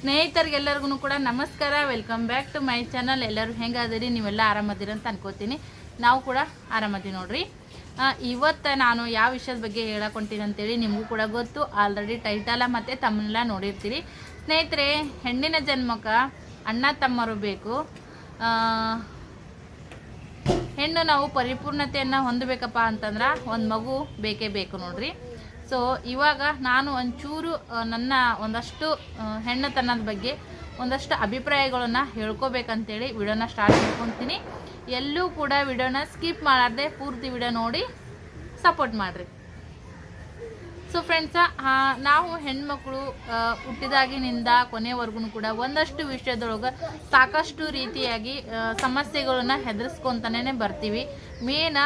ಸ್ನೇಹಿತರಿಗೆಲ್ಲರಿಗೂ ಕೂಡ ನಮಸ್ಕಾರ. Welcome back to my channel ಎಲ್ಲರೂ ಹೆಂಗಾದಿರಿ? ನೀವೆಲ್ಲ ಆರಾಮದಿರಿ ಅಂತ ಅನ್ಕೋತೀನಿ. ನಾವು ಕೂಡ ಆರಾಮದಿ ನೋಡ್ರಿ. ಇವತ್ತು ನಾನು ಯಾವ ವಿಷಯದ ಬಗ್ಗೆ ಹೇಳಕೊಂತೀನಿ ಅಂತೇಳಿ ನಿಮಗೂ ಕೂಡ ಗೊತ್ತು. ಆಲ್ರೆಡಿ ಟೈಟಲ ಮತ್ತು ತಮ್ಮನ್ನೆಲ್ಲ ನೋಡಿರ್ತೀರಿ. ಸ್ನೇಹಿತರೆ, ಹೆಣ್ಣಿನ ಜನ್ಮಕ್ಕೆ ಅಣ್ಣ ತಮ್ಮರು ಬೇಕು. ಹೆಣ್ಣು ನಾವು ಪರಿಪೂರ್ಣತೆಯನ್ನು ಹೊಂದಬೇಕಪ್ಪ ಅಂತಂದ್ರೆ ಒಂದು ಮಗು ಬೇಕೇ ಬೇಕು ನೋಡ್ರಿ. ಸೊ ಇವಾಗ ನಾನು ಒಂಚೂರು ನನ್ನ ಒಂದಷ್ಟು ಹೆಣ್ಣತನದ ಬಗ್ಗೆ ಒಂದಷ್ಟು ಅಭಿಪ್ರಾಯಗಳನ್ನು ಹೇಳ್ಕೊಬೇಕಂತೇಳಿ ವಿಡಿಯೋನ ಸ್ಟಾರ್ಟ್ ಮಾಡ್ಕೊತೀನಿ. ಎಲ್ಲೂ ಕೂಡ ವಿಡಿಯೋನ ಸ್ಕಿಪ್ ಮಾಡಾರ್ದೆ ಪೂರ್ತಿ ವಿಡಿಯೋ ನೋಡಿ ಸಪೋರ್ಟ್ ಮಾಡಿರಿ. ಸೊ ಫ್ರೆಂಡ್ಸ ನಾವು ಹೆಣ್ಮಕ್ಳು ಹುಟ್ಟಿದಾಗಿನಿಂದ ಕೊನೆವರೆಗೂ ಕೂಡ ಒಂದಷ್ಟು ವಿಷಯದೊಳಗೆ ಸಾಕಷ್ಟು ರೀತಿಯಾಗಿ ಸಮಸ್ಯೆಗಳನ್ನ ಹೆದರ್ಸ್ಕೊಂತಾನೆ ಬರ್ತೀವಿ. ಮೇನ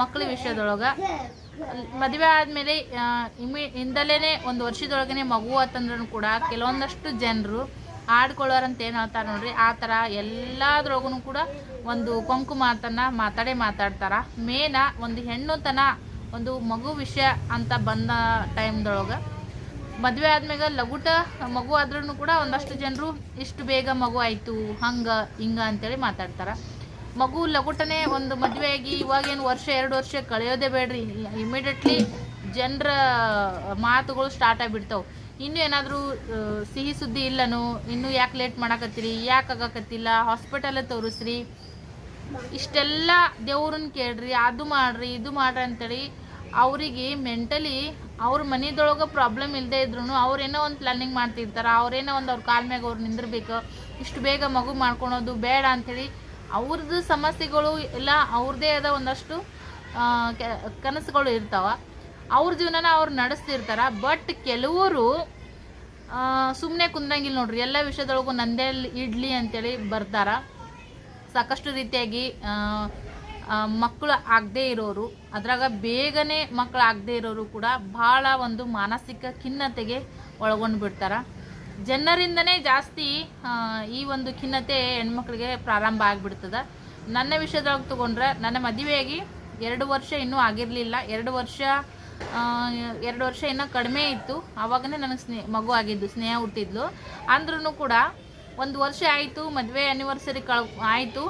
ಮಕ್ಕಳ ವಿಷಯದೊಳಗೆ ಮದುವೆ ಆದಮೇಲೆ ಇಮಿ ಇಂದಲೇ ಒಂದು ವರ್ಷದೊಳಗನೆ ಮಗು ಆತಂದ್ರೂ ಕೂಡ ಕೆಲವೊಂದಷ್ಟು ಜನರು ಆಡ್ಕೊಳ್ಳೋರಂತ ಏನು ಹೇಳ್ತಾರೆ ನೋಡ್ರಿ, ಆ ಥರ ಎಲ್ಲದ್ರೊಳಗೂ ಕೂಡ ಒಂದು ಕೊಂಕು ಮಾತನ್ನು ಮಾತಾಡೇ ಮಾತಾಡ್ತಾರೆ. ಮೇನ ಒಂದು ಹೆಣ್ಣುತನ ಒಂದು ಮಗು ವಿಷಯ ಅಂತ ಬಂದ ಟೈಮ್ದೊಳಗೆ ಮದುವೆ ಆದ್ಮೇಲೆ ಲಗುಟ ಮಗು ಆದ್ರೂ ಕೂಡ ಒಂದಷ್ಟು ಜನರು ಇಷ್ಟು ಬೇಗ ಮಗು ಆಯಿತು, ಹಂಗೆ, ಹಿಂಗೆ ಅಂತೇಳಿ ಮಾತಾಡ್ತಾರೆ. ಮಗು ಲಗುಟನೆ ಒಂದು ಮದುವೆ ಆಗಿ ಇವಾಗೇನು ವರ್ಷ, ಎರಡು ವರ್ಷ ಕಳೆಯೋದೇ ಬೇಡ್ರಿ. ಇಮಿಡಿಯೇಟ್ಲಿ ಜನರ ಮಾತುಗಳು ಸ್ಟಾರ್ಟ್ ಆಗಿಬಿಡ್ತಾವೆ. ಇನ್ನೂ ಏನಾದರೂ ಸಿಹಿ ಸುದ್ದಿ ಇಲ್ಲನು, ಇನ್ನೂ ಯಾಕೆ ಲೇಟ್ ಮಾಡಾಕತ್ತೀರಿ, ಯಾಕೆ ಆಗಾಕತ್ತಿಲ್ಲ ಹಾಸ್ಪಿಟಲೇ ತೋರಿಸ್ರಿ. ಇಷ್ಟೆಲ್ಲ ದೇವ್ರನ್ನ ಕೇಳ್ರಿ, ಅದು ಮಾಡ್ರಿ, ಇದು ಮಾಡ್ರಿ ಅಂತೇಳಿ ಅವರಿಗೆ ಮೆಂಟಲಿ ಅವ್ರ ಮನೆದೊಳಗೆ ಪ್ರಾಬ್ಲಮ್ ಇಲ್ಲದೆ ಇದ್ರು ಅವ್ರೇನೋ ಒಂದು ಪ್ಲಾನಿಂಗ್ ಮಾಡ್ತಿರ್ತಾರೆ ಅವ್ರೇನೋ ಒಂದು ಅವ್ರ ಕಾಲ್ ಮ್ಯಾಗ ಅವ್ರು ನಿಂದಿರ್ಬೇಕು. ಇಷ್ಟು ಬೇಗ ಮಗು ಮಾಡ್ಕೊಳೋದು ಬೇಡ ಅಂಥೇಳಿ ಅವ್ರದ್ದು ಸಮಸ್ಯೆಗಳು ಎಲ್ಲ ಅವ್ರದ್ದೇ ಆದ ಒಂದಷ್ಟು ಕನಸುಗಳು ಇರ್ತಾವ. ಅವ್ರ ಜೀವನನ ಅವ್ರು ನಡೆಸ್ತಿರ್ತಾರ. ಬಟ್ ಕೆಲವರು ಸುಮ್ಮನೆ ಕುಂದಂಗಿಲ್ಲ ನೋಡ್ರಿ. ಎಲ್ಲ ವಿಷಯದೊಳಗೂ ನಂದೇ ಇಡ್ಲಿ ಅಂತೇಳಿ ಬರ್ತಾರ. ಸಾಕಷ್ಟು ರೀತಿಯಾಗಿ ಮಕ್ಕಳು ಆಗದೇ ಇರೋರು. ಅದ್ರಾಗ ಬೇಗನೆ ಮಕ್ಕಳು ಆಗದೇ ಇರೋರು ಕೂಡ ಭಾಳ ಒಂದು ಮಾನಸಿಕ ಖಿನ್ನತೆಗೆ ಒಳಗೊಂಡು ಬಿಡ್ತಾರ ಜನರಿಂದನೇ ಜಾಸ್ತಿ ಈ ಒಂದು ಖಿನ್ನತೆ ಹೆಣ್ಮಕ್ಳಿಗೆ ಪ್ರಾರಂಭ ಆಗಿಬಿಡ್ತದ. ನನ್ನ ವಿಷಯದೊಳಗೆ ತಗೊಂಡ್ರೆ ನನ್ನ ಮದುವೆಯಾಗಿ ಎರಡು ವರ್ಷ ಇನ್ನೂ ಆಗಿರಲಿಲ್ಲ. ಎರಡು ವರ್ಷ ಎರಡು ವರ್ಷ ಇನ್ನೂ ಕಡಿಮೆ ಇತ್ತು. ಆವಾಗನೇ ನನಗೆ ಸ್ನೇಹ ಮಗು ಆಗಿದ್ದು, ಸ್ನೇಹ ಹುಟ್ಟಿದ್ಲು. ಅಂದ್ರೂ ಕೂಡ ಒಂದು ವರ್ಷ ಆಯಿತು, ಮದುವೆ ಆ್ಯನಿವರ್ಸರಿ ಕಳ್, ಆಯಿತು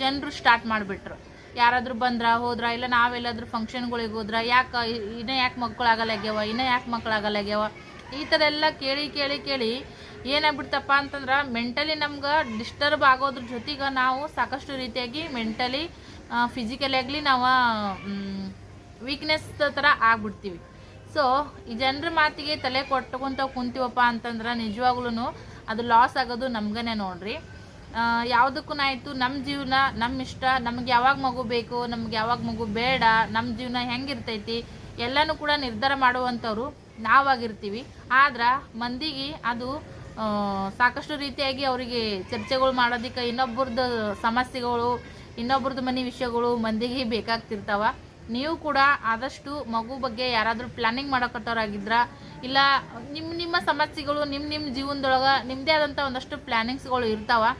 ಜನರು ಸ್ಟಾರ್ಟ್ ಮಾಡಿಬಿಟ್ರು. ಯಾರಾದರೂ ಬಂದ್ರ, ಹೋದ್ರ, ಇಲ್ಲ ನಾವೆಲ್ಲಾದ್ರೂ ಫಂಕ್ಷನ್ಗಳಿಗೆ ಹೋದ್ರ, ಯಾಕೆ ಇನ್ನೂ ಯಾಕೆ ಮಕ್ಕಳಾಗಲ್ಲ ಆಗ್ಯಾವ ಇನ್ನೂ ಯಾಕೆ ಮಕ್ಕಳಾಗಲ್ಲ ಆಗ್ಯಾವ ಈ ಥರ ಎಲ್ಲ ಕೇಳಿ ಕೇಳಿ ಕೇಳಿ ಏನಾಗ್ಬಿಡ್ತಪ್ಪ ಅಂತಂದ್ರೆ ಮೆಂಟಲಿ ನಮ್ಗೆ ಡಿಸ್ಟರ್ಬ್ ಆಗೋದ್ರ ಜೊತೆಗೆ ನಾವು ಸಾಕಷ್ಟು ರೀತಿಯಾಗಿ ಮೆಂಟಲಿ ಫಿಸಿಕಲಿ ಆಗಲಿ ನಾವು ವೀಕ್ನೆಸ್ ಥರ ಆಗ್ಬಿಡ್ತೀವಿ. ಸೊ ಈ ಜನರ ಮಾತಿಗೆ ತಲೆ ಕೊಟ್ಕೊಂತ ಕುಂತೀವಪ್ಪ ಅಂತಂದ್ರೆ ನಿಜವಾಗ್ಲೂ ಅದು ಲಾಸ್ ಆಗೋದು ನಮ್ಗೇ ನೋಡ್ರಿ. ಯಾವುದಕ್ಕೂ ಆಯಿತು ನಮ್ಮ ಜೀವನ ನಮ್ಮ ಇಷ್ಟ, ನಮ್ಗೆ ಯಾವಾಗ ಮಗು ಬೇಕು, ನಮ್ಗೆ ಯಾವಾಗ ಮಗು ಬೇಡ ನಮ್ಮ ಜೀವನ ಹೆಂಗಿರ್ತೈತಿ, ಎಲ್ಲನೂ ಕೂಡ ನಿರ್ಧಾರ ಮಾಡುವಂಥವ್ರು ನಾವಾಗಿರ್ತೀವಿ. ಆದ್ರೆ ಮಂದಿಗೆ ಅದು ಸಾಕಷ್ಟು ರೀತಿಯಾಗಿ ಅವರಿಗೆ ಚರ್ಚೆಗಳು ಮಾಡೋದಕ್ಕೆ ಇನ್ನೊಬ್ಬರದ್ದು ಸಮಸ್ಯೆಗಳು ಇನ್ನೊಬ್ರದ್ದು ಮನೆ ವಿಷಯಗಳು ಮಂದಿಗೆ ಬೇಕಾಗ್ತಿರ್ತಾವ. ನೀವು ಕೂಡ ಆದಷ್ಟು ಮಗು ಬಗ್ಗೆ ಯಾರಾದರೂ ಪ್ಲಾನಿಂಗ್ ಮಾಡಕತ್ತವ್ರಾಗಿದ್ರ, ಇಲ್ಲ ನಿಮ್ಮ ನಿಮ್ಮ ಸಮಸ್ಯೆಗಳು ನಿಮ್ಮ ನಿಮ್ಮ ಜೀವನದೊಳಗೆ ನಿಮ್ಮದೇ ಆದಂಥ ಒಂದಷ್ಟು ಪ್ಲ್ಯಾನಿಂಗ್ಸ್ಗಳು ಇರ್ತಾವೆ.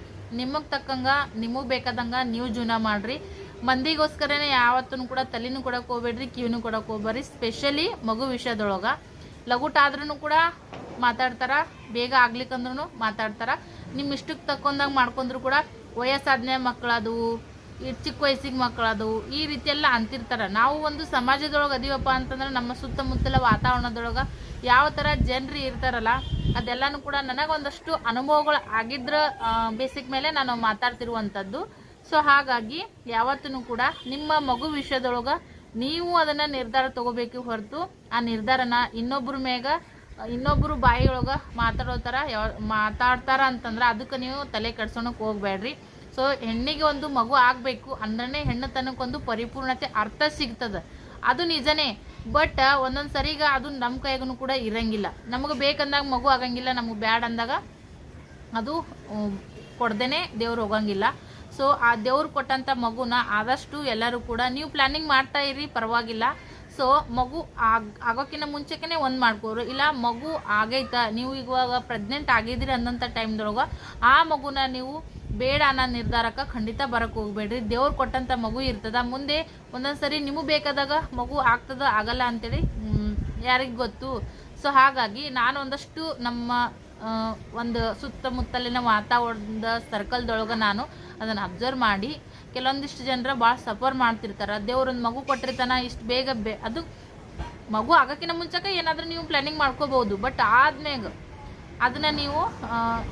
ನಿಮಗೆ ತಕ್ಕಂಗೆ, ನಿಮಗೆ ಬೇಕಾದಂಗೆ ನೀವು ಜೀವನ ಮಾಡಿರಿ. ಮಂದಿಗೋಸ್ಕರನೇ ಯಾವತ್ತೂ ಕೂಡ ತಲೆನೂ ಕೊಡೋಕೆ ಹೋಗ್ಬೇಡ್ರಿ, ಕಿವಿನೂ ಕೊಡೋಕೆ ಹೋಗ್ಬೇಡ್ರಿ ಸ್ಪೆಷಲಿ ಮಗು ವಿಷಯದೊಳಗೆ. ಲಗುಟ್ ಆದ್ರೂ ಕೂಡ ಮಾತಾಡ್ತಾರ, ಬೇಗ ಆಗ್ಲಿಕ್ಕಂದ್ರೂ ಮಾತಾಡ್ತಾರ. ನಿಮ್ಮ ಇಷ್ಟಕ್ಕೆ ತಕ್ಕೊಂಡಾಗ ಮಾಡ್ಕೊಂಡ್ರು ಕೂಡ ವಯಸ್ಸಾದನೆ ಮಕ್ಕಳದು ಈ ಚಿಕ್ಕ ವಯಸ್ಸಿಗೆ ಮಕ್ಕಳದು ಈ ರೀತಿ ಅಂತಿರ್ತಾರೆ. ಅಂತಿರ್ತಾರ ನಾವು ಒಂದು ಸಮಾಜದೊಳಗೆ ಅದೀವಪ್ಪ ಅಂತಂದ್ರೆ ನಮ್ಮ ಸುತ್ತಮುತ್ತಲ ವಾತಾವರಣದೊಳಗೆ ಯಾವ ಥರ ಜನರು ಇರ್ತಾರಲ್ಲ, ಅದೆಲ್ಲನೂ ಕೂಡ ನನಗೊಂದಷ್ಟು ಅನುಭವಗಳು ಆಗಿದ್ರ ಬೇಸಿಕ್ ಮೇಲೆ ನಾನು ಮಾತಾಡ್ತಿರುವಂಥದ್ದು ಸೊ ಹಾಗಾಗಿ ಯಾವತ್ತೂ ಕೂಡ ನಿಮ್ಮ ಮಗು ವಿಷಯದೊಳಗೆ ನೀವು ಅದನ್ನು ನಿರ್ಧಾರ ತಗೋಬೇಕು ಹೊರತು ಆ ನಿರ್ಧಾರನ ಇನ್ನೊಬ್ಬರ ಮೇಗ ಇನ್ನೊಬ್ಬರು ಬಾಯಿಯೊಳಗೆ ಮಾತಾಡೋ ಥರ ಯಾವ, ಮಾತಾಡ್ತಾರ ಅಂತಂದ್ರೆ ಅದಕ್ಕೆ ನೀವು ತಲೆ ಕೆಡ್ಸೋಣಕ್ಕೆ ಹೋಗ್ಬೇಡ್ರಿ ಸೊ ಹೆಣ್ಣಿಗೆ ಒಂದು ಮಗು ಆಗಬೇಕು ಅಂದ್ರೆ ಹೆಣ್ಣುತನಕ್ಕೊಂದು ಪರಿಪೂರ್ಣತೆ ಅರ್ಥ ಸಿಗ್ತದೆ. ಅದು ನಿಜನೇ. ಬಟ್ ಒಂದೊಂದು ಸರಿಗ ಅದು ನಮ್ಮ ಕೈಗೂ ಕೂಡ ಇರಂಗಿಲ್ಲ. ನಮಗೆ ಬೇಕಂದಾಗ ಮಗು ಆಗಂಗಿಲ್ಲ, ನಮಗೆ ಬ್ಯಾಡ್ ಅಂದಾಗ ಅದು ಕೊಡ್ದೇನೆ ದೇವ್ರು ಹೋಗಂಗಿಲ್ಲ. ಸೊ ಆ ದೇವ್ರು ಕೊಟ್ಟಂಥ ಮಗುನ ಆದಷ್ಟು ಎಲ್ಲರೂ ಕೂಡ ನೀವು ಪ್ಲಾನಿಂಗ್ ಮಾಡ್ತಾ ಇರಿ, ಪರವಾಗಿಲ್ಲ. ಸೊ ಮಗು ಆಗ ಆಗೋಕ್ಕಿಂತ ಒಂದು ಮಾಡ್ಕೋರು ಇಲ್ಲ, ಮಗು ಆಗೈತ? ನೀವು ಇವಾಗ ಪ್ರೆಗ್ನೆಂಟ್ ಆಗಿದ್ದೀರಿ ಅಂದಂಥ ಟೈಮ್ದೊಳಗೆ ಆ ಮಗುನ ನೀವು ಬೇಡ ಅನ್ನೋ ನಿರ್ಧಾರಕ್ಕೆ ಖಂಡಿತ ಬರಕ್ಕೆ ಹೋಗ್ಬೇಡ್ರಿ. ದೇವ್ರು ಕೊಟ್ಟಂಥ ಮಗು ಇರ್ತದ. ಮುಂದೆ ಒಂದೊಂದು ಸರಿ ನಿಮಗೆ ಬೇಕಾದಾಗ ಮಗು ಆಗ್ತದ, ಆಗಲ್ಲ ಅಂತೇಳಿ ಯಾರಿಗೆ ಗೊತ್ತು? ಸೊ ಹಾಗಾಗಿ ನಾನು ಒಂದಷ್ಟು ನಮ್ಮ ಒಂದು ಸುತ್ತಮುತ್ತಲಿನ ವಾತಾವರಣದ ಸರ್ಕಲ್ದೊಳಗೆ ನಾನು ಅದನ್ನು ಅಬ್ಸರ್ವ್ ಮಾಡಿ, ಕೆಲವೊಂದಿಷ್ಟು ಜನರ ಭಾಳ ಸಫರ್ ಮಾಡ್ತಿರ್ತಾರೆ. ದೇವ್ರೊಂದು ಮಗು ಕೊಟ್ಟಿರ್ತಾನೆ ಇಷ್ಟು ಬೇಗ ಬೇ ಅದು ಮಗು ಆಗೋಕ್ಕಿಂತ ಮುಂಚೆಕ ಏನಾದರೂ ನೀವು ಪ್ಲಾನಿಂಗ್ ಮಾಡ್ಕೋಬೋದು ಬಟ್ ಆದ್ಮೇಗ ಅದನ್ನು ನೀವು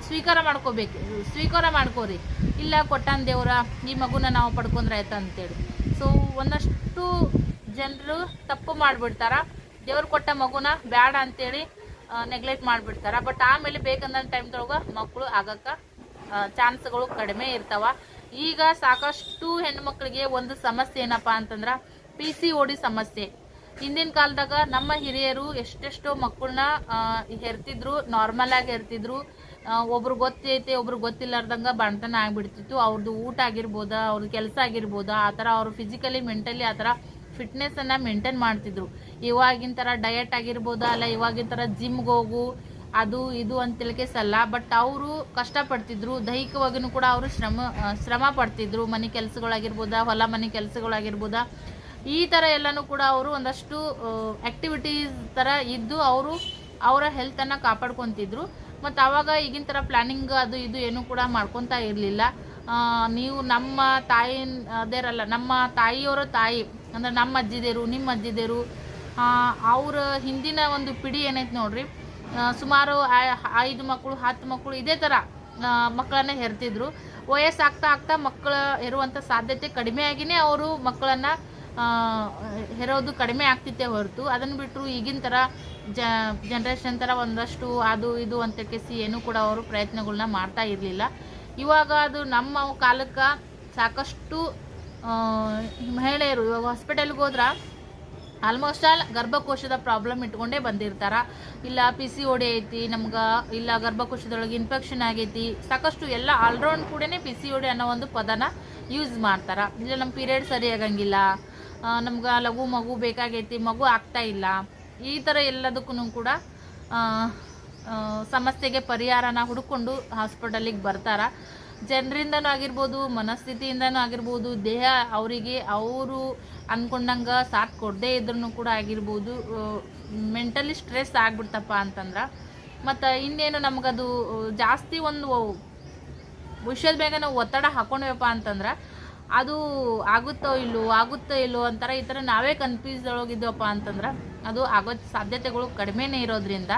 ಸ್ವೀಕಾರ ಮಾಡ್ಕೋಬೇಕು. ಸ್ವೀಕಾರ ಮಾಡ್ಕೋರಿ. ಇಲ್ಲ ಕೊಟ್ಟಾನ ದೇವ್ರ, ಈ ಮಗುನ ನಾವು ಪಡ್ಕೊಂಡ್ರೆ ಆಯ್ತು ಅಂತೇಳಿ. ಸೊ ಒಂದಷ್ಟು ಜನರು ತಪ್ಪು ಮಾಡಿಬಿಡ್ತಾರ. ದೇವ್ರು ಕೊಟ್ಟ ಮಗುನ ಬೇಡ ಅಂತೇಳಿ ನೆಗ್ಲೆಕ್ಟ್ ಮಾಡಿಬಿಡ್ತಾರ. ಬಟ್ ಆಮೇಲೆ ಬೇಕಂದ ಟೈಮ್ದೊಳಗೆ ಮಕ್ಕಳು ಆಗಕ್ಕೆ ಚಾನ್ಸ್ಗಳು ಕಡಿಮೆ ಇರ್ತಾವ. ಈಗ ಸಾಕಷ್ಟು ಹೆಣ್ಮಕ್ಳಿಗೆ ಒಂದು ಸಮಸ್ಯೆ ಏನಪ್ಪಾ ಅಂತಂದ್ರೆ ಪಿ ಸಿ ಓಡಿ ಸಮಸ್ಯೆ. ಹಿಂದಿನ ಕಾಲದಾಗ ನಮ್ಮ ಹಿರಿಯರು ಎಷ್ಟೆಷ್ಟೋ ಮಕ್ಕಳನ್ನ ಹೆರ್ತಿದ್ರು ನಾರ್ಮಲ್ ಆಗಿ ಹೆರ್ತಿದ್ರು. ಒಬ್ರು ಗೊತ್ತೈತೆ, ಒಬ್ರು ಗೊತ್ತಿಲ್ಲಾರ್ದಂಗ ಬಣತನ ಆಗ್ಬಿಡ್ತಿತ್ತು. ಅವ್ರದ್ದು ಊಟ ಆಗಿರ್ಬೋದಾ, ಅವ್ರ ಕೆಲಸ ಆಗಿರ್ಬೋದಾ, ಆ ಥರ ಅವ್ರು ಫಿಸಿಕಲಿ ಮೆಂಟಲಿ ಆ ಥರ ಫಿಟ್ನೆಸ್ ಅನ್ನ ಮೇಂಟೈನ್ ಮಾಡ್ತಿದ್ರು. ಇವಾಗಿನ ಥರ ಡಯಟ್ ಆಗಿರ್ಬೋದ, ಅಲ್ಲ ಇವಾಗಿನ ಥರ ಜಿಮ್ಗೆ ಹೋಗು ಅದು, ಇದು ಅಂತ ಸಲ್ಲ ಬಟ್ ಅವರು ಕಷ್ಟಪಡ್ತಿದ್ರು. ದೈಹಿಕವಾಗಿಯೂ ಕೂಡ ಅವರು ಶ್ರಮ ಶ್ರಮ ಪಡ್ತಿದ್ರು. ಮನೆ ಕೆಲಸಗಳಾಗಿರ್ಬೋದಾ, ಹೊಲ ಮನೆ ಕೆಲಸಗಳಾಗಿರ್ಬೋದಾ. ಈ ಥರ ಎಲ್ಲನೂ ಕೂಡ ಅವರು ಒಂದಷ್ಟು ಆ್ಯಕ್ಟಿವಿಟೀಸ್ ಥರ ಇದ್ದು ಅವರು ಅವರ ಹೆಲ್ತನ್ನು ಕಾಪಾಡ್ಕೊತಿದ್ರು. ಮತ್ತು ಆವಾಗ ಈಗಿನ ಥರ ಪ್ಲ್ಯಾನಿಂಗ್ ಅದು, ಇದು ಏನೂ ಕೂಡ ಮಾಡ್ಕೊತಾ ಇರಲಿಲ್ಲ. ನೀವು ನಮ್ಮ ತಾಯಿ ಅದೇರಲ್ಲ ನಮ್ಮ ತಾಯಿಯವರ ತಾಯಿ, ಅಂದ್ರೆ ನಮ್ಮ ಅಜ್ಜಿದೇರು ನಿಮ್ಮ ಅಜ್ಜಿದೇರು ಅವರ ಹಿಂದಿನ ಒಂದು ಪಿಡಿ ಏನೈತೆ ನೋಡ್ರಿ? ಸುಮಾರು ಐದು ಮಕ್ಕಳು, ಹತ್ತು ಮಕ್ಕಳು ಇದೇ ಥರ ಮಕ್ಕಳನ್ನ ಹೆರ್ತಿದ್ರು. ವಯಸ್ಸಾಗ್ತಾ ಆಗ್ತಾ ಮಕ್ಕಳ ಇರುವಂಥ ಸಾಧ್ಯತೆ ಕಡಿಮೆ ಆಗಿನೇ ಅವರು ಮಕ್ಕಳನ್ನು ಹೆರೋದು ಕಡಿಮೆ ಆಗ್ತಿತ್ತೆ ಹೊರತು. ಅದನ್ನು ಬಿಟ್ಟರು ಈಗಿನ ಥರ ಜ ಜನ್ರೇಷನ್ ಥರ ಒಂದಷ್ಟು ಅದು ಇದು ಅಂತ ಕೆಸಿ ಏನೂ ಕೂಡ ಅವರು ಪ್ರಯತ್ನಗಳನ್ನ ಮಾಡ್ತಾ ಇರಲಿಲ್ಲ. ಇವಾಗ ಅದು ನಮ್ಮ ಕಾಲಕ್ಕೆ ಸಾಕಷ್ಟು ಮಹಿಳೆಯರು, ಇವಾಗ ಹಾಸ್ಪಿಟಲ್ಗೆ ಹೋದ್ರೆ ಆಲ್ಮೋಸ್ಟ್ ಆಲ್ ಗರ್ಭಕೋಶದ ಪ್ರಾಬ್ಲಮ್ ಇಟ್ಕೊಂಡೇ ಬಂದಿರ್ತಾರ. ಇಲ್ಲ ಪಿ ಸಿ ಓಡಿ ಐತಿ, ನಮ್ಗೆ ಇಲ್ಲ ಗರ್ಭಕೋಶದೊಳಗೆ ಇನ್ಫೆಕ್ಷನ್ ಆಗೈತಿ. ಸಾಕಷ್ಟು ಎಲ್ಲ ಆಲ್ರೌಂಡ್ ಕೂಡ ಪಿ ಸಿ ಓಡಿ ಅನ್ನೋ ಒಂದು ಪದನ ಯೂಸ್ ಮಾಡ್ತಾರೆ. ಇಲ್ಲ ನಮ್ಮ ಪೀರಿಯಡ್ ಸರಿ ಆಗಂಗಿಲ್ಲ. ನಮ್ಗೆ ಲಘು ಮಗು ಬೇಕಾಗೈತಿ, ಮಗು ಆಗ್ತಾ ಇಲ್ಲ. ಈ ಥರ ಎಲ್ಲದಕ್ಕೂ ಕೂಡ ಸಮಸ್ಯೆಗೆ ಪರಿಹಾರನ ಹುಡುಕೊಂಡು ಹಾಸ್ಪಿಟಲಿಗೆ ಬರ್ತಾರ. ಜನರಿಂದನೂ ಆಗಿರ್ಬೋದು, ಮನಸ್ಥಿತಿಯಿಂದನೂ ಆಗಿರ್ಬೋದು, ದೇಹ ಅವರಿಗೆ ಅವರು ಅಂದ್ಕೊಂಡಂಗೆ ಸಾಥ್ ಕೊಡದೇ ಇದ್ರೂ ಕೂಡ ಆಗಿರ್ಬೋದು. ಮೆಂಟಲಿ ಸ್ಟ್ರೆಸ್ ಆಗ್ಬಿಡ್ತಪ್ಪ ಅಂತಂದ್ರೆ. ಮತ್ತು ಇನ್ನೇನು ನಮಗದು ಜಾಸ್ತಿ ಒಂದು ವಿಷಯದ ಬೇಗ ನಾವು ಒತ್ತಡ ಹಾಕೊಂಡ್ವಪ್ಪ ಅಂತಂದ್ರೆ, ಅದು ಆಗುತ್ತೋ ಇಲ್ಲೋ ಆಗುತ್ತೋ ಇಲ್ಲೋ ಅಂತಾರೆ ಈ ಥರ ನಾವೇ ಕನ್ಫ್ಯೂಸ್ ಒಳಗಿದ್ದೇವಪ್ಪ ಅಂತಂದ್ರೆ, ಅದು ಆಗೋ ಸಾಧ್ಯತೆಗಳು ಕಡಿಮೆನೇ ಇರೋದ್ರಿಂದ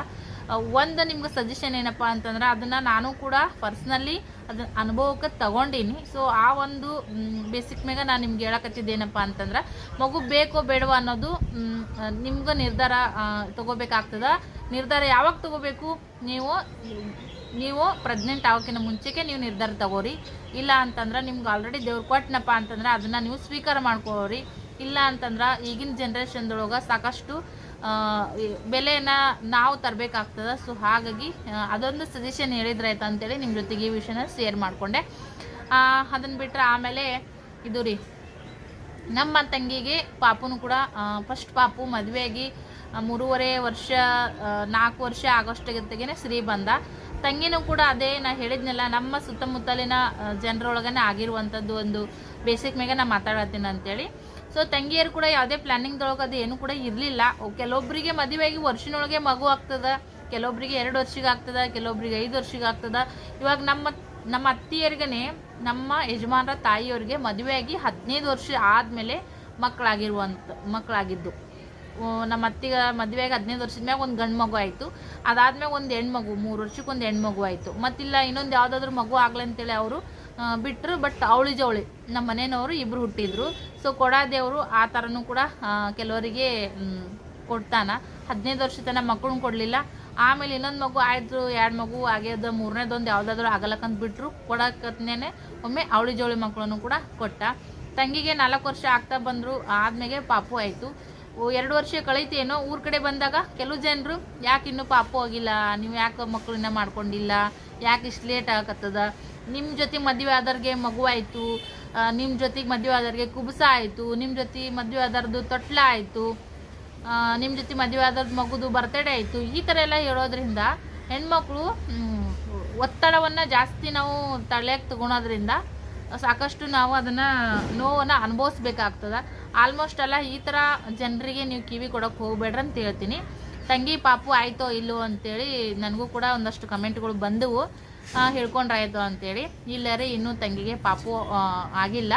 ಒಂದು ನಿಮ್ಗೆ ಸಜೆಷನ್ ಏನಪ್ಪ ಅಂತಂದ್ರೆ ಅದನ್ನು ನಾನು ಕೂಡ ಪರ್ಸ್ನಲಿ ಅದನ್ನ ಅನುಭವಕ್ಕೆ ತಗೊಂಡೀನಿ. ಸೊ ಆ ಒಂದು ಬೇಸಿಕ್ ಮ್ಯಾಗ ನಾನು ನಿಮ್ಗೆ ಹೇಳಕತ್ತಿದ್ದೇನಪ್ಪ ಅಂತಂದ್ರೆ ಮಗು ಬೇಕೋ ಬೇಡವಾ ಅನ್ನೋದು ನಿಮ್ಗೆ ನಿರ್ಧಾರ ತಗೋಬೇಕಾಗ್ತದ. ನಿರ್ಧಾರ ಯಾವಾಗ ತಗೋಬೇಕು? ನೀವು ನೀವು ಪ್ರೆಗ್ನೆಂಟ್ ಆಗೋಕ್ಕಿಂತ ಮುಂಚೆಗೆ ನೀವು ನಿರ್ಧಾರ ತಗೋರಿ. ಇಲ್ಲ ಅಂತಂದ್ರೆ ನಿಮ್ಗೆ ಆಲ್ರೆಡಿ ದೇವ್ರು ಕೊಟ್ಟನಪ್ಪ ಅಂತಂದ್ರೆ ಅದನ್ನ ನೀವು ಸ್ವೀಕಾರ ಮಾಡ್ಕೋರಿ ಇಲ್ಲ ಅಂತಂದ್ರೆ ಈಗಿನ ಜನ್ರೇಷನ್ದೊಳಗೆ ಸಾಕಷ್ಟು ಬೆಲೆನ ನಾವು ತರಬೇಕಾಗ್ತದ. ಸೊ ಹಾಗಾಗಿ ಅದೊಂದು ಸಜೆಷನ್ ಹೇಳಿದ್ರಾಯ್ತು ಅಂತೇಳಿ ನಿಮ್ಮ ಜೊತೆಗೆ ಈ ವಿಷಯನ ಶೇರ್ ಮಾಡಿಕೊಂಡೆ. ಅದನ್ನು ಬಿಟ್ಟರೆ ಆಮೇಲೆ ಇದು ರೀ, ನಮ್ಮ ತಂಗಿಗೆ ಪಾಪುನು ಕೂಡ ಫಸ್ಟ್ ಪಾಪು ಮದುವೆಯಾಗಿ ಮೂರುವರೆ ವರ್ಷ ನಾಲ್ಕು ವರ್ಷ ಆಗೋಷ್ಟಿಗೆ ಶ್ರೀ ಬಂದ. ತಂಗಿನೂ ಕೂಡ ಅದೇ ನಾ ಹೇಳಿದ್ನಲ್ಲ, ನಮ್ಮ ಸುತ್ತಮುತ್ತಲಿನ ಜನರೊಳಗನೆ ಆಗಿರುವಂಥದ್ದು ಒಂದು ಬೇಸಿಕ್ ಮೇಲೆ ನಾ ಮಾತಾಡತ್ತೀನಿ ಅಂತೇಳಿ. ಸೊ ತಂಗಿಯರು ಕೂಡ ಯಾವುದೇ ಪ್ಲಾನಿಂಗ್ದೊಳಗೆ ಅದು ಏನು ಕೂಡ ಇರಲಿಲ್ಲ. ಕೆಲವೊಬ್ಬರಿಗೆ ಮದುವೆಯಾಗಿ ವರ್ಷನೊಳಗೆ ಮಗು ಆಗ್ತದೆ ಕೆಲವೊಬ್ಬರಿಗೆ ಎರಡು ವರ್ಷಕ್ಕೆ ಆಗ್ತದ ಕೆಲವೊಬ್ಬರಿಗೆ ಐದು ವರ್ಷಕ್ಕೆ ಆಗ್ತದ. ಇವಾಗ ನಮ್ಮ ನಮ್ಮ ಅತ್ತಿಯರಿಗೇ ನಮ್ಮ ಯಜಮಾನರ ತಾಯಿಯವ್ರಿಗೆ ಮದುವೆಯಾಗಿ ಹದಿನೈದು ವರ್ಷ ಆದಮೇಲೆ ಮಕ್ಕಳಾಗಿರುವಂಥ ಮಕ್ಕಳಾಗಿದ್ದು. ನಮ್ಮ ಅತ್ತಿಗ ಮದುವೆಯಾಗಿ ಹದಿನೈದು ವರ್ಷದ ಮ್ಯಾಗ ಒಂದು ಗಂಡು ಮಗು ಆಯಿತು. ಅದಾದ್ಮೇಲೆ ಒಂದು ಹೆಣ್ಮಗು ಮೂರು ವರ್ಷಕ್ಕೆ ಒಂದು ಹೆಣ್ಮಗು ಆಯಿತು. ಮತ್ತಿಲ್ಲ, ಇನ್ನೊಂದು ಯಾವುದಾದ್ರೂ ಮಗು ಆಗ್ಲಿ ಅಂತೇಳಿ ಅವರು ಬಿಟ್ಟರು ಬಟ್ ಅವಳಿ ಜವಳಿ. ನಮ್ಮ ಮನೆಯವರು ಇಬ್ಬರು ಹುಟ್ಟಿದ್ರು. ಸೊ ಕೊಡಾದೇವರು ಆ ಥರನೂ ಕೂಡ ಕೆಲವರಿಗೆ ಕೊಡ್ತಾನ. ಹದಿನೈದು ವರ್ಷ ತನಕ ಮಕ್ಕಳನ್ನ ಕೊಡಲಿಲ್ಲ. ಆಮೇಲೆ ಇನ್ನೊಂದು ಮಗು ಆಯಿತು, ಎರಡು ಮಗು ಆಗ್ಯದ, ಮೂರನೇದೊಂದು ಯಾವುದಾದ್ರೂ ಆಗಲಕ್ಕಂತ ಬಿಟ್ಟರು ಕೊಡಕತ್ನೇನೆ ಒಮ್ಮೆ ಅವಳಿ ಜವಳಿ ಮಕ್ಕಳನ್ನು ಕೂಡ ಕೊಟ್ಟ. ತಂಗಿಗೆ ನಾಲ್ಕು ವರ್ಷ ಆಗ್ತಾ ಬಂದರು ಆದಮೇಲೆ ಪಾಪು ಆಯಿತು. ಎರಡು ವರ್ಷ ಕಳೀತೇನೋ, ಊರ ಕಡೆ ಬಂದಾಗ ಕೆಲವು ಜನರು, ಯಾಕೆ ಇನ್ನೂ ಪಾಪು ಆಗಿಲ್ಲ? ನೀವು ಯಾಕೆ ಮಕ್ಕಳನ್ನ ಮಾಡ್ಕೊಂಡಿಲ್ಲ? ಯಾಕೆ ಇಷ್ಟು ಲೇಟ್ ಆಗತ್ತದ? ನಿಮ್ಮ ಜೊತೆ ಮದುವೆ ಆದವ್ರಿಗೆ ಮಗು ಆಯಿತು ನಿಮ್ಮ ಜೊತೆಗೆ ಮದುವೆ ಆದವ್ರಿಗೆ ಕುಬಸ ಆಯಿತು ನಿಮ್ಮ ಜೊತೆ ಮದುವೆ ಆದವ್ರದ್ದು ತೊಟ್ಲ ಆಯಿತು ನಿಮ್ಮ ಜೊತೆ ಮದುವೆ ಆದವ್ರದ್ದು ಮಗುದು ಬರ್ತಡೇ ಆಯಿತು, ಈ ಥರ ಎಲ್ಲ ಹೇಳೋದ್ರಿಂದ ಹೆಣ್ಮಕ್ಳು ಒತ್ತಡವನ್ನು ಜಾಸ್ತಿ ನಾವು ತಲೆಯಾಗಿ ತಗೊಳೋದ್ರಿಂದ ಸಾಕಷ್ಟು ನಾವು ಅದನ್ನು ನೋವನ್ನು ಅನುಭವಿಸ್ಬೇಕಾಗ್ತದ. ಆಲ್ಮೋಸ್ಟ್ ಎಲ್ಲ ಈ ಥರ ಜನರಿಗೆ ನೀವು ಕಿವಿ ಕೊಡೋಕೆ ಹೋಗ್ಬೇಡ್ರಿ ಅಂತ ಹೇಳ್ತೀನಿ. ತಂಗಿ ಪಾಪು ಆಯಿತೋ ಇಲ್ಲೋ ಅಂತೇಳಿ ನನಗೂ ಕೂಡ ಒಂದಷ್ಟು ಕಮೆಂಟ್ಗಳು ಬಂದವು. ಹೇಳ್ಕೊಂಡ್ರಾಯ್ತು ಅಂತೇಳಿ. ಇಲ್ಲ ರೀ ಇನ್ನೂ ತಂಗಿಗೆ ಪಾಪು ಆಗಿಲ್ಲ.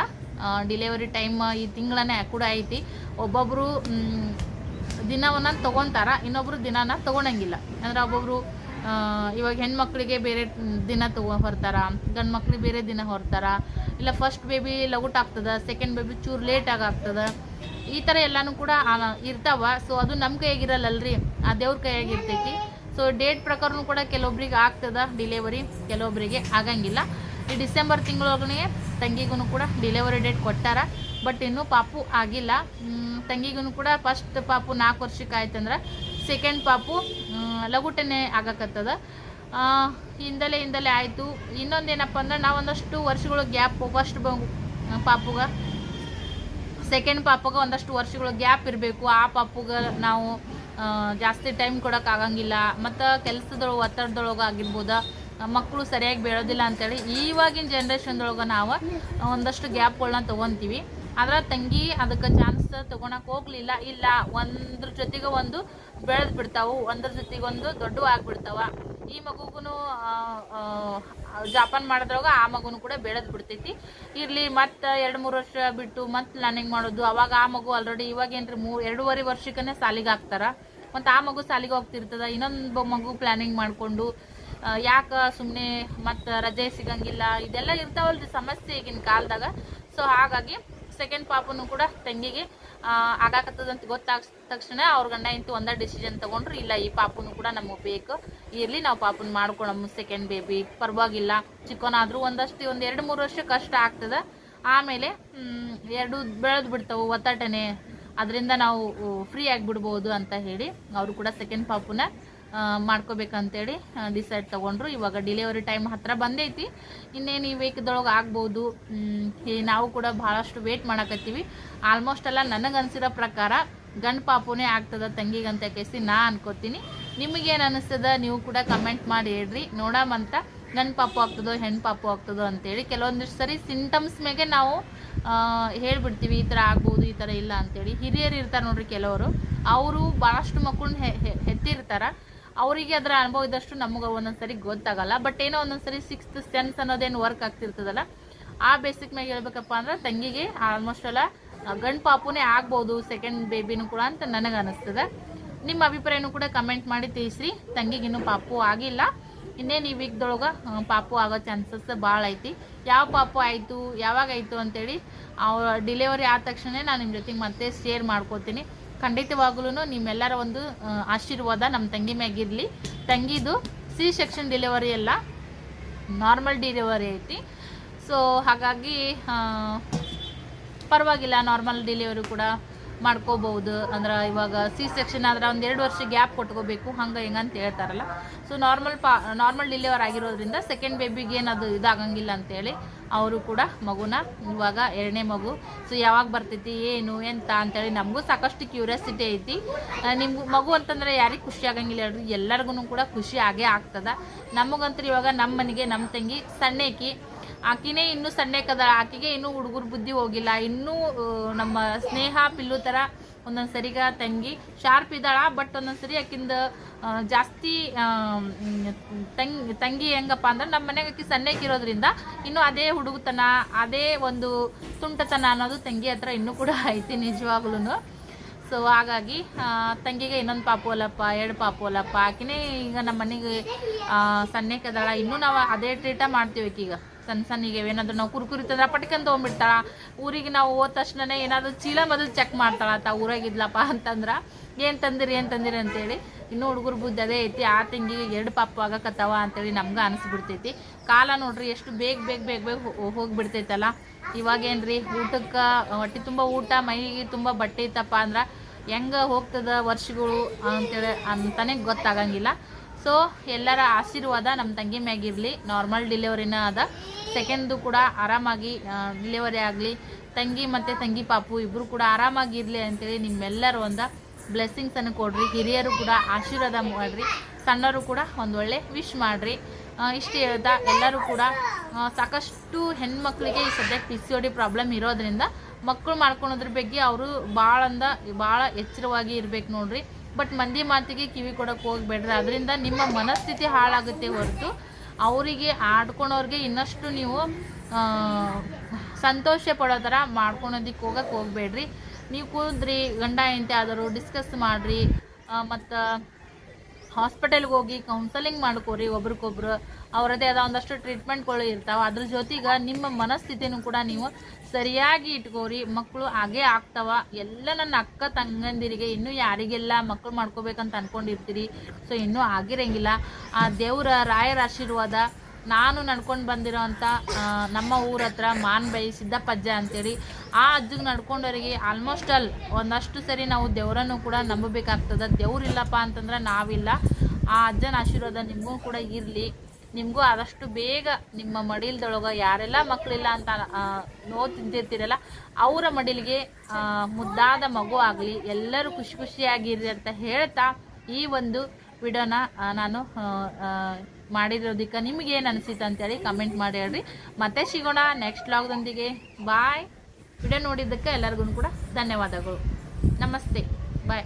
ಡಿಲೆವರಿ ಟೈಮ್ ಈ ತಿಂಗಳನ್ನೇ ಕೂಡ ಐತಿ. ಒಬ್ಬೊಬ್ಬರು ದಿನ ಒಂದೊಂದು ತೊಗೊತಾರ ಇನ್ನೊಬ್ರು ದಿನಾನ ತೊಗೊಳಂಗಿಲ್ಲ ಅಂದ್ರೆ ಒಬ್ಬೊಬ್ರು ಆ, ಇವಾಗ ಹೆಣ್ಮಕ್ಳಿಗೆ ಬೇರೆ ದಿನ ತಗೋ ಹೊರ್ತಾರ ಗಂಡು ಮಕ್ಳಿಗೆ ಬೇರೆ ದಿನ ಹೊರ್ತಾರ. ಇಲ್ಲ ಫಸ್ಟ್ ಬೇಬಿ ಲಗುಟ್ ಆಗ್ತದ ಸೆಕೆಂಡ್ ಬೇಬಿ ಚೂರು ಲೇಟಾಗಿ ಆಗ್ತದ ಈ ಥರ ಎಲ್ಲನೂ ಕೂಡ ಇರ್ತಾವ. ಸೊ ಅದು ನಮ್ಮ ಕೈಯಾಗಿರಲ್ಲಲ್ರಿ ಆ ದೇವ್ರ ಕೈಯಾಗಿರ್ತೈತಿ ಸೊ ಡೇಟ್ ಪ್ರಕಾರನೂ ಕೂಡ ಕೆಲವೊಬ್ರಿಗೆ ಆಗ್ತದ ಡಿಲೆವರಿ ಕೆಲವೊಬ್ಬರಿಗೆ ಆಗಂಗಿಲ್ಲ. ಈ ಡಿಸೆಂಬರ್ ತಿಂಗಳೊಳಗೆ ತಂಗಿಗೂ ಕೂಡ ಡಿಲೆವರಿ ಡೇಟ್ ಕೊಟ್ಟಾರ ಬಟ್ ಇನ್ನೂ ಪಾಪು ಆಗಿಲ್ಲ. ತಂಗಿಗೂ ಕೂಡ ಫಸ್ಟ್ ಪಾಪು ನಾಲ್ಕು ವರ್ಷಕ್ಕೆ ಆಯ್ತಂದ್ರೆ ಸೆಕೆಂಡ್ ಪಾಪು ಲಘುಟನೆ ಆಗಕತ್ತದ. ಹಿಂದಲೇ ಹಿಂದಲೇ ಆಯಿತು. ಇನ್ನೊಂದೇನಪ್ಪ ಅಂದ್ರೆ ನಾವೊಂದಷ್ಟು ವರ್ಷಗಳು ಗ್ಯಾಪ್ ಫಸ್ಟ್ ಪಾಪುಗ ಸೆಕೆಂಡ್ ಪಾಪಗೆ ಒಂದಷ್ಟು ವರ್ಷಗಳು ಗ್ಯಾಪ್ ಇರಬೇಕು. ಆ ಪಾಪುಗೆ ನಾವು ಜಾಸ್ತಿ ಟೈಮ್ ಕೊಡೋಕೆ ಆಗಂಗಿಲ್ಲ. ಮತ್ತು ಕೆಲಸದೊಳಗೆ, ಒತ್ತಡದೊಳಗೆ ಆಗಿರ್ಬೋದು. ಮಕ್ಕಳು ಸರಿಯಾಗಿ ಬೆಳೋದಿಲ್ಲ ಅಂತೇಳಿ ಇವಾಗಿನ ಜನ್ರೇಷನ್ದೊಳಗೆ ನಾವು ಒಂದಷ್ಟು ಗ್ಯಾಪ್ಗಳನ್ನ ತೊಗೊತೀವಿ. ಆದ್ರೆ ತಂಗಿ ಅದಕ್ಕೆ ಚಾನ್ಸ್ ತೊಗೊಳಕ್ಕೆ ಹೋಗ್ಲಿಲ್ಲ. ಇಲ್ಲ, ಒಂದ್ರ ಜೊತೆಗೆ ಒಂದು ಬೆಳೆದು ಬಿಡ್ತಾವು, ಒಂದ್ರ ಜೊತೆಗೆ ಒಂದು ದೊಡ್ಡವು ಆಗ್ಬಿಡ್ತಾವ. ಈ ಮಗುಗೂ ಜಾಪಾನ್ ಮಾಡಿದ್ರಾಗ ಆ ಮಗುನು ಕೂಡ ಬೆಳೆದು ಬಿಡ್ತೈತಿ. ಇರ್ಲಿ, ಮತ್ತೆ ಎರಡು ಮೂರು ವರ್ಷ ಬಿಟ್ಟು ಮತ್ತೆ ಲರ್ನಿಂಗ್ ಮಾಡೋದು. ಅವಾಗ ಆ ಮಗು ಆಲ್ರೆಡಿ ಇವಾಗ ಏನ್ರಿ ಮೂರು ಎರಡೂವರೆ ವರ್ಷಕ್ಕೇ ಸಾಲಿಗೆ ಹಾಕ್ತಾರ. ಮತ್ತು ಆ ಮಗು ಸಾಲಿಗೆ ಹೋಗ್ತಿರ್ತದ. ಇನ್ನೊಂದು ಮಗು ಪ್ಲಾನಿಂಗ್ ಮಾಡಿಕೊಂಡು ಯಾಕೆ ಸುಮ್ಮನೆ ಮತ್ತು ರಜೆ ಸಿಗಂಗಿಲ್ಲ. ಇದೆಲ್ಲ ಇರ್ತಾವಲ್ರಿ ಸಮಸ್ಯೆ ಈಗಿನ ಕಾಲದಾಗ. ಸೊ ಹಾಗಾಗಿ ಸೆಕೆಂಡ್ ಪಾಪನು ಕೂಡ ತಂಗಿಗೆ ಆಗಾಕತ್ತದಂತ ಗೊತ್ತಾಗ ತಕ್ಷಣ ಅವ್ರ ಗಂಡ ಇಂತು ಒಂದೇ ಡಿಸಿಷನ್ ತಗೊಂಡ್ರು, ಇಲ್ಲ ಈ ಪಾಪುನು ಕೂಡ ನಮಗೆ ಬೇಕು, ಇರ್ಲಿ ನಾವು ಪಾಪುನ ಮಾಡ್ಕೊಳಮ್ಮ ಸೆಕೆಂಡ್ ಬೇಬಿ ಪರವಾಗಿಲ್ಲ, ಚಿಕ್ಕನಾದರೂ ಒಂದಷ್ಟು, ಒಂದು ಎರಡು ಮೂರು ವರ್ಷ ಕಷ್ಟ ಆಗ್ತದ, ಆಮೇಲೆ ಎರಡು ಬೆಳೆದು ಬಿಡ್ತಾವು ಒತ್ತಾಟನೆ, ಅದರಿಂದ ನಾವು ಫ್ರೀ ಆಗಿ ಆಗಿಬಿಡ್ಬೋದು ಅಂತ ಹೇಳಿ, ಅವರು ಕೂಡ ಸೆಕೆಂಡ್ ಪಾಪುನ ಮಾಡ್ಕೋಬೇಕಂತೇಳಿ ಡಿಸೈಡ್ ತಗೊಂಡ್ರು. ಇವಾಗ ಡಿಲಿವರಿ ಟೈಮ್ ಹತ್ತಿರ ಬಂದೈತಿ. ಇನ್ನೇನು ಈ ವೀಕ್ದೊಳಗೆ ಆಗ್ಬೋದು. ನಾವು ಕೂಡ ಭಾಳಷ್ಟು ವೇಟ್ ಮಾಡಕತ್ತೀವಿ. ಆಲ್ಮೋಸ್ಟ್ ಎಲ್ಲ ನನಗೆ ಅನ್ಸಿರೋ ಪ್ರಕಾರ ಗಂಡು ಪಾಪುನೇ ಆಗ್ತದ ತಂಗಿಗಂತ ಕೇಸಿ ನಾ ಅನ್ಕೋತೀನಿ. ನಿಮಗೇನು ಅನಿಸ್ತದ ನೀವು ಕೂಡ ಕಮೆಂಟ್ ಮಾಡಿ ಹೇಳ್ರಿ. ನೋಡಮಂತ ಗಂಡು ಪಾಪು ಆಗ್ತದೋ ಹೆಣ್ಣು ಪಾಪು ಆಗ್ತದೋ ಅಂತೇಳಿ ಕೆಲವೊಂದಿಷ್ಟು ಸರಿ ಸಿಂಟಮ್ಸ್ ಮೇಲೆ ನಾವು ಹೇಳ್ಬಿಡ್ತೀವಿ. ಈ ಥರ ಆಗ್ಬೋದು, ಈ ಥರ ಇಲ್ಲ ಅಂತೇಳಿ. ಹಿರಿಯರು ಇರ್ತಾರೆ ನೋಡ್ರಿ ಕೆಲವರು. ಅವರು ಭಾಳಷ್ಟು ಮಕ್ಕಳನ್ನ ಹೆತ್ತಿರ್ತಾರ. ಅವರಿಗೆ ಅದರ ಅನುಭವ ಇದ್ದಷ್ಟು ನಮಗೆ ಒಂದೊಂದ್ಸರಿ ಗೊತ್ತಾಗಲ್ಲ. ಬಟ್ ಏನೋ ಒಂದೊಂದ್ಸರಿ ಸಿಕ್ಸ್ತ್ ಸೆನ್ಸ್ ಅನ್ನೋದೇನು ವರ್ಕ್ ಆಗ್ತಿರ್ತದಲ್ಲ, ಆ ಬೇಸಿಕ್ ಮ್ಯಾಗ ಹೇಳ್ಬೇಕಪ್ಪ ಅಂದ್ರೆ ತಂಗಿಗೆ ಆಲ್ಮೋಸ್ಟ್ ಎಲ್ಲ ಗಂಡು ಪಾಪುನೇ ಆಗ್ಬೋದು ಸೆಕೆಂಡ್ ಬೇಬಿನೂ ಕೂಡ ಅಂತ ನನಗೆ ಅನಿಸ್ತದೆ. ನಿಮ್ಮ ಅಭಿಪ್ರಾಯನೂ ಕೂಡ ಕಮೆಂಟ್ ಮಾಡಿ ತಿಳಿಸ್ರಿ. ತಂಗಿಗಿನ್ನೂ ಪಾಪು ಆಗಿಲ್ಲ. ಇನ್ನೇನು ಈ ವೀಕ್ದೊಳಗೆ ಪಾಪು ಆಗೋ ಚಾನ್ಸಸ್ ಭಾಳ ಐತಿ. ಯಾವ ಪಾಪು ಆಯಿತು, ಯಾವಾಗ ಆಯಿತು ಅಂತೇಳಿ ಅವ್ರ ಡಿಲಿವರಿ ಆದ ತಕ್ಷಣ ನಾನು ನಿಮ್ಮ ಜೊತೆಗೆ ಮತ್ತೆ ಶೇರ್ ಮಾಡ್ಕೋತೀನಿ. ಖಂಡಿತವಾಗ್ಲೂ ನಿಮ್ಮೆಲ್ಲರ ಒಂದು ಆಶೀರ್ವಾದ ನಮ್ಮ ತಂಗಿ ಮ್ಯಾಗಿರಲಿ ತಂಗಿದು ಸಿ ಸೆಕ್ಷನ್ ಡೆಲಿವರಿ ಎಲ್ಲ ನಾರ್ಮಲ್ ಡೆಲಿವರಿ ಐತಿ. ಸೊ ಹಾಗಾಗಿ ಪರವಾಗಿಲ್ಲ, ನಾರ್ಮಲ್ ಡೆಲಿವರಿ ಕೂಡ ಮಾಡ್ಕೋಬಹುದು. ಅಂದ್ರೆ ಇವಾಗ ಸಿ ಸೆಕ್ಷನ್ ಆದ್ರೆ ಒಂದು ಎರಡು ವರ್ಷ ಗ್ಯಾಪ್ ಕೊಟ್ಕೋಬೇಕು. ಹಂಗೆ ಹಿಂಗೆ ಅಂತ ಹೇಳ್ತಾರಲ್ಲ. ಸೊ ನಾರ್ಮಲ್ ಪಾ ನಾರ್ಮಲ್ ಡಿಲಿವರ್ ಆಗಿರೋದ್ರಿಂದ ಸೆಕೆಂಡ್ ಬೇಬಿಗೆ ಏನದು ಇದಾಗಂಗಿಲ್ಲ ಅಂತೇಳಿ ಅವರು ಕೂಡ ಮಗುನ ಇವಾಗ ಎರಡನೇ ಮಗು. ಸೊ ಯಾವಾಗ ಬರ್ತೈತಿ, ಏನು, ಎಂತ ಅಂತೇಳಿ ನಮಗೂ ಸಾಕಷ್ಟು ಕ್ಯೂರಿಯಾಸಿಟಿ ಐತಿ. ನಿಮ್ಗೆ, ಮಗು ಅಂತಂದ್ರೆ ಯಾರಿಗೆ ಖುಷಿ ಆಗಂಗಿಲ್ಲ ಎಲ್ಲರಿಗೂ ಕೂಡ ಖುಷಿ ಆಗೇ ಆಗ್ತದ. ನಮಗಂತೂ ಇವಾಗ ನಮ್ಮ ಮನೆಗೆ ನಮ್ಮ ತಂಗಿ ಸಣ್ಣಕಿ ಆಕಿನೇ ಇನ್ನೂ ಸಣ್ಣಕದ ಆಕಿಗೆ ಇನ್ನೂ ಹುಡುಗರ ಬುದ್ಧಿ ಹೋಗಿಲ್ಲ. ಇನ್ನೂ ನಮ್ಮ ಸ್ನೇಹ ಪಿಲ್ಲು ಥರ ಒಂದೊಂದು ಸರಿಗ ತಂಗಿ. ಶಾರ್ಪ್ ಇದ್ದಾಳ, ಬಟ್ ಒಂದೊಂದು ಸರಿ ಆಕಿಂದ ಜಾಸ್ತಿ ತಂಗಿ ತಂಗಿ ಹೆಂಗಪ್ಪ ಅಂದ್ರೆ ನಮ್ಮ ಮನೆಗೆ ಆಕಿ ಸಣ್ಣಕ್ಕಿರೋದ್ರಿಂದ ಇನ್ನೂ ಅದೇ ಹುಡುಗತನ, ಅದೇ ಒಂದು ತುಂಟತನ ಅನ್ನೋದು ತಂಗಿ ಹತ್ರ ಇನ್ನೂ ಕೂಡ ಐತಿ ನಿಜವಾಗ್ಲೂ ಸೊ ಹಾಗಾಗಿ ತಂಗಿಗೆ ಇನ್ನೊಂದು ಪಾಪು ಅಲ್ಲಪ್ಪ, ಎರಡು ಪಾಪು ಅಲ್ಲಪ್ಪ. ಆಕಿನೇ ಈಗ ನಮ್ಮ ಮನೆಗೆ ಸಣ್ಣಕ್ಕದಾಳ ಇನ್ನೂ ನಾವು ಅದೇ ಟ್ರೀಟ ಮಾಡ್ತೀವಿ ಆಕೀಗ. ಸಣ್ಣ ಸಣ್ಣಿಗೆ ಏನಾದ್ರು ನಾವು ಕುರ್ಕುರಿ ತಂದ್ರೆ ಪಟ್ಕಂತ ತೊಗೊಂಡ್ಬಿಡ್ತಾಳ. ಊರಿಗೆ ನಾವು ಹೋದ ತಕ್ಷಣನೇ ಏನಾದರೂ ಚೀಲ ಮೊದಲು ಚೆಕ್ ಮಾಡ್ತಾಳ, ತಾ, ಊರಾಗಿದ್ಲಪ್ಪ ಅಂತಂದ್ರೆ, ಏನು ತಂದಿರಿ ಏನು ತಂದಿರಿ ಅಂತೇಳಿ. ಇನ್ನೂ ಹುಡುಗರು ಬುದ್ಧಿ ಅದೇ ಐತಿ, ಆ ತಿಂಗಿಗೆ ಎರಡು ಪಾಪು ಆಗಕತ್ತವ ಅಂತೇಳಿ ನಮ್ಗೆ ಅನಿಸ್ಬಿಡ್ತೈತಿ. ಕಾಲ ನೋಡ್ರಿ ಎಷ್ಟು ಬೇಗ ಬೇಗ ಬೇಗ ಬೇಗ ಹೋಗ್ಬಿಡ್ತೈತಲ್ಲ. ಹೋಗ್ಬಿಡ್ತೈತಲ್ಲ ಇವಾಗೇನ್ರಿ ಊಟಕ್ಕೆ, ಹೊಟ್ಟೆ ತುಂಬ ಊಟ, ಮೈಗೆ ತುಂಬ ಬಟ್ಟೆ ಇತ್ತಪ್ಪ ಅಂದ್ರೆ ಹೆಂಗೆ ಹೋಗ್ತದ ವರ್ಷಗಳು ಅಂತೇಳಿ ಅಂತಾನೆ ಗೊತ್ತಾಗಂಗಿಲ್ಲ. ಸೊ ಎಲ್ಲರ ಆಶೀರ್ವಾದ ನಮ್ಮ ತಂಗಿ ಮ್ಯಾಗಿರಲಿ ನಾರ್ಮಲ್ ಡಿಲಿವರಿನ ಅದ. ಸೆಕೆಂಡ್ದು ಕೂಡ ಆರಾಮಾಗಿ ಡಿಲಿವರಿ ಆಗಲಿ. ತಂಗಿ ಮತ್ತು ತಂಗಿ ಪಾಪು ಇಬ್ಬರು ಕೂಡ ಆರಾಮಾಗಿರಲಿ ಅಂತೇಳಿ ನಿಮ್ಮೆಲ್ಲರೂ ಒಂದು ಬ್ಲೆಸ್ಸಿಂಗ್ಸನ್ನು ಕೊಡ್ರಿ. ಹಿರಿಯರು ಕೂಡ ಆಶೀರ್ವಾದ ಮಾಡಿರಿ. ಸಣ್ಣರು ಕೂಡ ಒಂದೊಳ್ಳೆ ವಿಶ್ ಮಾಡಿರಿ. ಇಷ್ಟು ಹೇಳ್ತಾ ಎಲ್ಲರೂ ಕೂಡ ಸಾಕಷ್ಟು ಹೆಣ್ಮಕ್ಳಿಗೆ ಈ ಸದ್ಯಕ್ಕೆ ಪಿ ಸಿ ಡಿ ಪ್ರಾಬ್ಲಮ್ ಇರೋದ್ರಿಂದ ಮಕ್ಕಳು ಮಾಡ್ಕೊಳೋದ್ರ ಬಗ್ಗೆ ಅವರು ಭಾಳ ಅಂದ ಭಾಳ ಎಚ್ಚರವಾಗಿ ಇರ್ಬೇಕು ನೋಡ್ರಿ. ಬಟ್ ಮಂದಿ ಮಾತಿಗೆ ಕಿವಿ ಕೊಡೋಕೆ ಹೋಗ್ಬೇಡ್ರಿ. ಅದರಿಂದ ನಿಮ್ಮ ಮನಸ್ಥಿತಿ ಹಾಳಾಗುತ್ತೆ ಹೊರತು ಅವರಿಗೆ ಆಡ್ಕೊಳೋರಿಗೆ ಇನ್ನಷ್ಟು ನೀವು ಸಂತೋಷ ಪಡೋ ಥರ ಮಾಡ್ಕೊಳೋದಕ್ಕೆ ಹೋಗಕ್ಕೆ ಹೋಗ್ಬೇಡ್ರಿ. ನೀವು ಕೂದ್ರಿ ಗಂಡ ಹೆಂಡತಿ ಆದರೂ ಡಿಸ್ಕಸ್ ಮಾಡಿರಿ. ಮತ್ತು ಹಾಸ್ಪಿಟಲ್ಗೆ ಹೋಗಿ ಕೌನ್ಸಲಿಂಗ್ ಮಾಡ್ಕೋರಿ ಒಬ್ರಿಗೊಬ್ರು. ಅವರದೇ ಆದ ಒಂದಷ್ಟು ಟ್ರೀಟ್ಮೆಂಟ್ಗಳು ಇರ್ತಾವೆ. ಅದ್ರ ಜೊತೆಗೆ ನಿಮ್ಮ ಮನಸ್ಥಿತಿನೂ ಕೂಡ ನೀವು ಸರಿಯಾಗಿ ಇಟ್ಕೋರಿ. ಮಕ್ಕಳು ಹಾಗೇ ಆಗ್ತಾವ. ಎಲ್ಲ ನನ್ನ ಅಕ್ಕ ತಂಗಂದಿರಿಗೆ ಇನ್ನೂ ಯಾರಿಗೆಲ್ಲ ಮಕ್ಕಳು ಮಾಡ್ಕೋಬೇಕಂತ ಅನ್ಕೊಂಡಿರ್ತೀರಿ. ಸೊ ಇನ್ನೂ ಆಗಿರಂಗಿಲ್ಲ. ಆ ದೇವರ ರಾಯರ ಆಶೀರ್ವಾದ ನಾನು ನಡ್ಕೊಂಡು ಬಂದಿರೋ ಅಂಥ ನಮ್ಮ ಊರ ಹತ್ರ ಮಾನ್ಬೈ ಸಿದ್ದಪ್ಪಜ್ಜ ಅಂತೇಳಿ ಆ ಅಜ್ಜಿಗೆ ನಡ್ಕೊಂಡವರಿಗೆ ಆಲ್ಮೋಸ್ಟ್ ಆಲ್ ಒಂದಷ್ಟು ಸರಿ ನಾವು ದೇವರನ್ನು ಕೂಡ ನಂಬಬೇಕಾಗ್ತದೆ. ದೇವ್ರಿಲ್ಲಪ್ಪ ಅಂತಂದ್ರೆ ನಾವಿಲ್ಲ. ಆ ಅಜ್ಜನ ಆಶೀರ್ವಾದ ನಿಮಗೂ ಕೂಡ ಇರಲಿ. ನಿಮಗೂ ಆದಷ್ಟು ಬೇಗ ನಿಮ್ಮ ಮಡಿಲ್ದೊಳಗೆ ಯಾರೆಲ್ಲ ಮಕ್ಕಳಿಲ್ಲ ಅಂತ ನೋವು ತಿಂತಿರ್ತೀರಲ್ಲ ಅವರ ಮಡಿಲಿಗೆ ಮುದ್ದಾದ ಮಗು ಆಗಲಿ, ಎಲ್ಲರೂ ಖುಷಿ ಖುಷಿಯಾಗಿರಲಿ ಅಂತ ಹೇಳ್ತಾ ಈ ಒಂದು ವಿಡಿಯೋನ ನಾನು ಮಾಡಿರೋದಕ್ಕೆ ನಿಮಗೇನು ಅನಿಸಿತು ಅಂತೇಳಿ ಕಮೆಂಟ್ ಮಾಡಿ ಹೇಳ್ರಿ. ಮತ್ತೆ ಸಿಗೋಣ ನೆಕ್ಸ್ಟ್ ಲಾಗ್ದೊಂದಿಗೆ ಬಾಯ್ ವಿಡಿಯೋ ನೋಡಿದ್ದಕ್ಕೆ ಎಲ್ಲರಿಗೂ ಕೂಡ ಧನ್ಯವಾದಗಳು. ನಮಸ್ತೆ. ಬಾಯ್